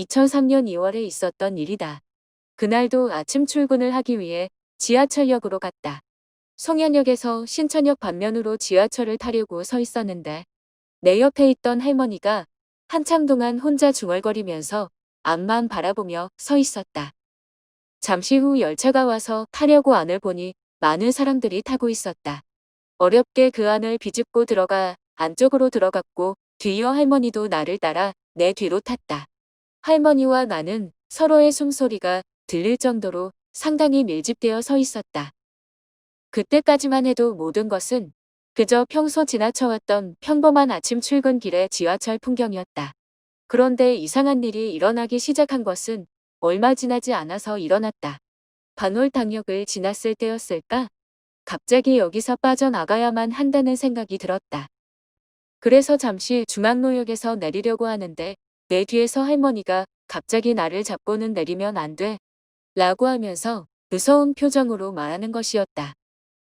2003년 2월에 있었던 일이다. 그날도 아침 출근을 하기 위해 지하철역으로 갔다. 송현역에서 신천역 반면으로 지하철을 타려고 서 있었는데 내 옆에 있던 할머니가 한참 동안 혼자 중얼거리면서 앞만 바라보며 서 있었다. 잠시 후 열차가 와서 타려고 안을 보니 많은 사람들이 타고 있었다. 어렵게 그 안을 비집고 들어가 안쪽으로 들어갔고 뒤이어 할머니도 나를 따라 내 뒤로 탔다. 할머니와 나는 서로의 숨소리가 들릴 정도로 상당히 밀집되어 서 있었다. 그때까지만 해도 모든 것은 그저 평소 지나쳐왔던 평범한 아침 출근길의 지하철 풍경이었다. 그런데 이상한 일이 일어나기 시작한 것은 얼마 지나지 않아서 일어났다. 반월 당역을 지났을 때였을까? 갑자기 여기서 빠져나가야만 한다는 생각이 들었다. 그래서 잠시 중앙로역에서 내리려고 하는데 내 뒤에서 할머니가 갑자기 나를 잡고는 내리면 안 돼. 라고 하면서 무서운 표정으로 말하는 것이었다.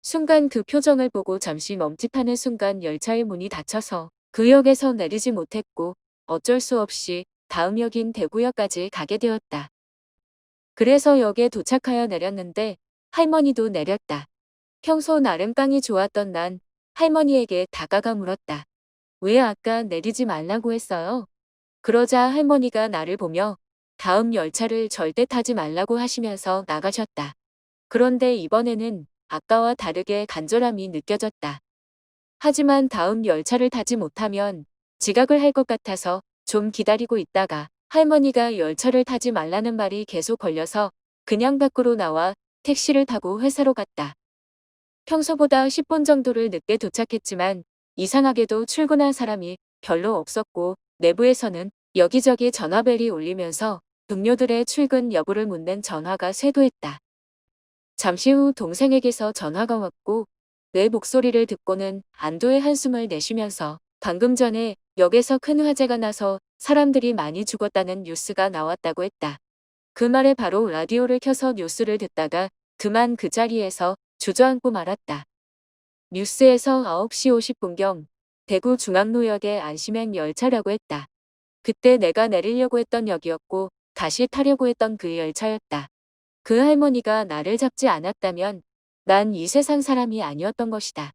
순간 그 표정을 보고 잠시 멈칫하는 순간 열차의 문이 닫혀서 그 역에서 내리지 못했고 어쩔 수 없이 다음 역인 대구역까지 가게 되었다. 그래서 역에 도착하여 내렸는데 할머니도 내렸다. 평소 나름 깡이 좋았던 난 할머니에게 다가가 물었다. 왜 아까 내리지 말라고 했어요? 그러자 할머니가 나를 보며 다음 열차를 절대 타지 말라고 하시면서 나가셨다. 그런데 이번에는 아까와 다르게 간절함이 느껴졌다. 하지만 다음 열차를 타지 못하면 지각을 할 것 같아서 좀 기다리고 있다가 할머니가 열차를 타지 말라는 말이 계속 걸려서 그냥 밖으로 나와 택시를 타고 회사로 갔다. 평소보다 10분 정도를 늦게 도착했지만 이상하게도 출근한 사람이 별로 없었고 내부에서는 여기저기 전화벨이 울리면서 동료들의 출근 여부를 묻는 전화가 쇄도했다. 잠시 후 동생에게서 전화가 왔고 내 목소리를 듣고는 안도의 한숨을 내쉬면서 방금 전에 역에서 큰 화재가 나서 사람들이 많이 죽었다는 뉴스가 나왔다고 했다. 그 말에 바로 라디오를 켜서 뉴스를 듣다가 그만 그 자리에서 주저앉고 말았다. 뉴스에서 9시 50분경 대구 중앙로역의 안심행 열차라고 했다. 그때 내가 내리려고 했던 역이었고 다시 타려고 했던 그 열차였다. 그 할머니가 나를 잡지 않았다면 난 이 세상 사람이 아니었던 것이다.